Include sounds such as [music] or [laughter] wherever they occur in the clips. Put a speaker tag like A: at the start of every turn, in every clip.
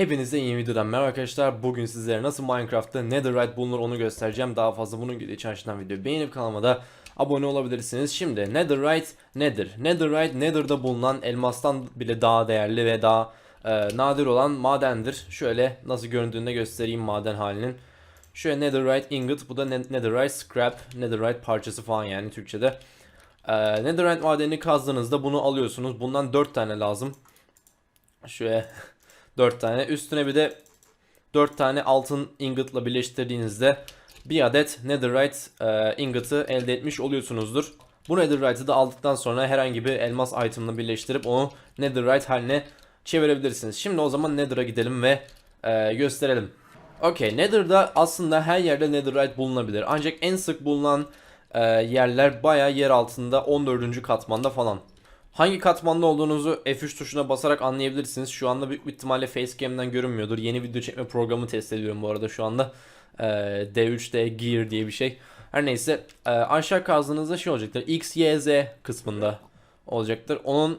A: Hepinize yeni videodan merhaba arkadaşlar. Bugün sizlere nasıl Minecraft'ta Netherite bulunur onu göstereceğim. Daha fazla bunun gibi için aşağıdan videoyu beğenip kanalıma da abone olabilirsiniz. Şimdi Netherite nedir? Netherite Nether'da bulunan elmastan bile daha değerli ve daha e, nadir olan madendir. Şöyle nasıl göründüğünü göstereyim maden halinin. Şöyle Netherite ingot, bu da ne- Netherite scrap, Netherite parçası falan yani Türkçe'de. E, Netherite madenini kazdığınızda bunu alıyorsunuz. Bundan 4 tane lazım. Şöyle [laughs] 4 tane. Üstüne bir de 4 tane altın ingotla birleştirdiğinizde bir adet netherite e, ingot'ı elde etmiş oluyorsunuzdur. Bu netherite'ı da aldıktan sonra herhangi bir elmas item'la birleştirip onu netherite haline çevirebilirsiniz. Şimdi o zaman nether'a gidelim ve e, gösterelim. Okey nether'da aslında her yerde netherite bulunabilir. Ancak en sık bulunan e, yerler bayağı yer altında 14. katmanda falan. Hangi katmanda olduğunuzu F3 tuşuna basarak anlayabilirsiniz. Şu anda büyük bir ihtimalle facecam'den görünmüyordur. Yeni video çekme programı test ediyorum bu arada şu anda. Ee, D3D Gear diye bir şey. Her neyse e, aşağı kazdığınızda şey olacaktır. X, Y, Z kısmında olacaktır. Onun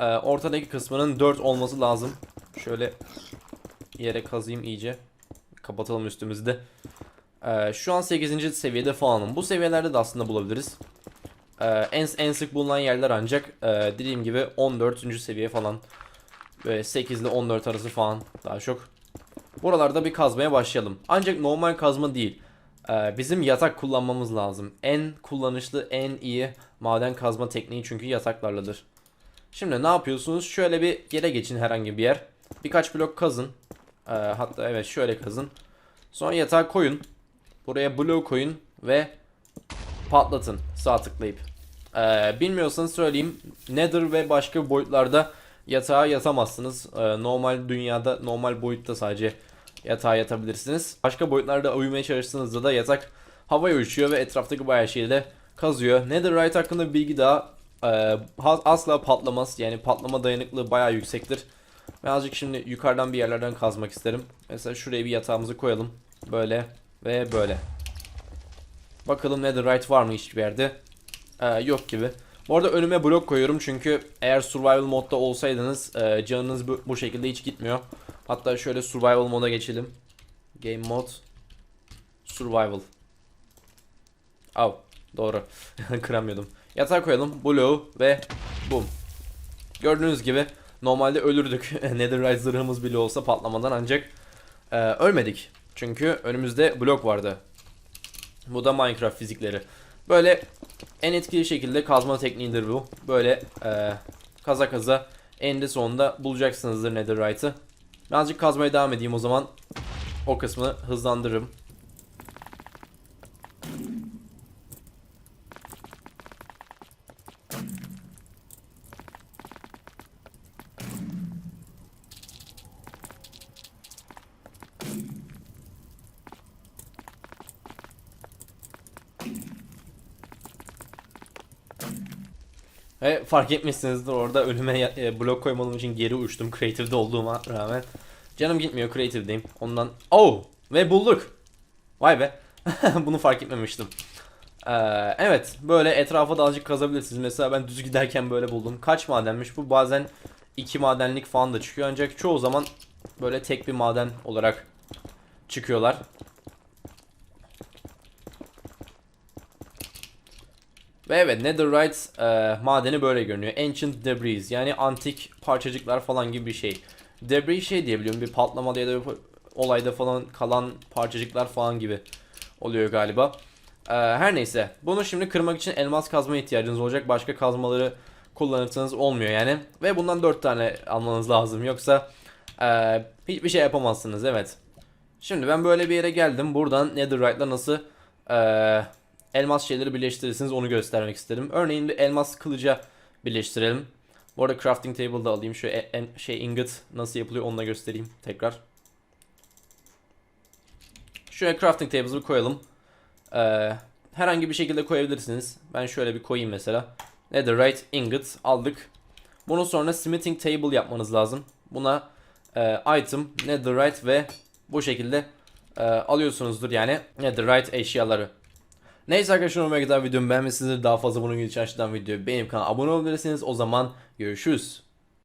A: e, ortadaki kısmının 4 olması lazım. Şöyle yere kazayım iyice. Kapatalım üstümüzü de. Ee, şu an 8. seviyede falanım. Bu seviyelerde de aslında bulabiliriz. Ee, en, en sık bulunan yerler ancak e, dediğim gibi 14. seviye falan. Böyle 8 ile 14 arası falan daha çok. Buralarda bir kazmaya başlayalım. Ancak normal kazma değil. Ee, bizim yatak kullanmamız lazım. En kullanışlı, en iyi maden kazma tekniği çünkü yataklarladır. Şimdi ne yapıyorsunuz? Şöyle bir yere geçin herhangi bir yer. Birkaç blok kazın. Ee, hatta evet şöyle kazın. Sonra yatağı koyun. Buraya blok koyun ve patlatın sağ tıklayıp. Ee, bilmiyorsanız söyleyeyim. Nether ve başka boyutlarda yatağa yatamazsınız. Ee, normal dünyada normal boyutta sadece yatağa yatabilirsiniz. Başka boyutlarda uyumaya çalıştığınızda da yatak havaya uçuyor ve etraftaki bayağı şeyi de kazıyor. Netherite hakkında bir bilgi daha e, asla patlamaz. Yani patlama dayanıklılığı bayağı yüksektir. Ben azıcık şimdi yukarıdan bir yerlerden kazmak isterim. Mesela şuraya bir yatağımızı koyalım. Böyle ve böyle. Bakalım netherite var mı hiçbir yerde? Ee, yok gibi. Bu arada önüme blok koyuyorum çünkü eğer survival modda olsaydınız e, canınız bu, bu şekilde hiç gitmiyor. Hatta şöyle survival moda geçelim. Game mod survival. Av doğru. [laughs] Kıramıyordum. Yatağa koyalım. Blue ve boom. Gördüğünüz gibi normalde ölürdük. [laughs] Netherite zırhımız bile olsa patlamadan ancak e, ölmedik. Çünkü önümüzde blok vardı. Bu da Minecraft fizikleri. Böyle en etkili şekilde kazma tekniğidir bu. Böyle e, kaza kaza eninde sonunda bulacaksınızdır Netherite'ı. Birazcık kazmaya devam edeyim o zaman. O kısmı hızlandırırım. Ve fark etmişsinizdir orada önüme e, blok koymadığım için geri uçtum creative'de olduğuma rağmen. Canım gitmiyor creative'deyim. Ondan oh ve bulduk. Vay be. [laughs] Bunu fark etmemiştim. Ee, evet böyle etrafa da azıcık kazabilirsiniz. Mesela ben düz giderken böyle buldum. Kaç madenmiş bu? Bazen iki madenlik falan da çıkıyor. Ancak çoğu zaman böyle tek bir maden olarak çıkıyorlar. Ve evet Netherite e, madeni böyle görünüyor. Ancient Debris yani antik parçacıklar falan gibi bir şey. Debris şey diyebiliyorum bir patlamada ya da bir olayda falan kalan parçacıklar falan gibi oluyor galiba. E, her neyse bunu şimdi kırmak için elmas kazma ihtiyacınız olacak. Başka kazmaları kullanırsanız olmuyor yani. Ve bundan 4 tane almanız lazım yoksa e, hiçbir şey yapamazsınız evet. Şimdi ben böyle bir yere geldim. Buradan Netherite'la nasıl e, elmas şeyleri birleştirirsiniz onu göstermek isterim. Örneğin bir elmas kılıca birleştirelim. Bu arada crafting table da alayım. Şöyle en, şey ingot nasıl yapılıyor onu da göstereyim tekrar. Şöyle crafting tables'ı koyalım. Ee, herhangi bir şekilde koyabilirsiniz. Ben şöyle bir koyayım mesela. Netherite ingot aldık. Bunu sonra smithing table yapmanız lazım. Buna e, item, netherite ve bu şekilde e, alıyorsunuzdur yani netherite eşyaları. Neyse arkadaşlar umarım kadar videomu beğenmişsinizdir. Daha fazla bunun gibi için aşağıdan videoyu beğenip kanala abone olabilirsiniz. O zaman görüşürüz.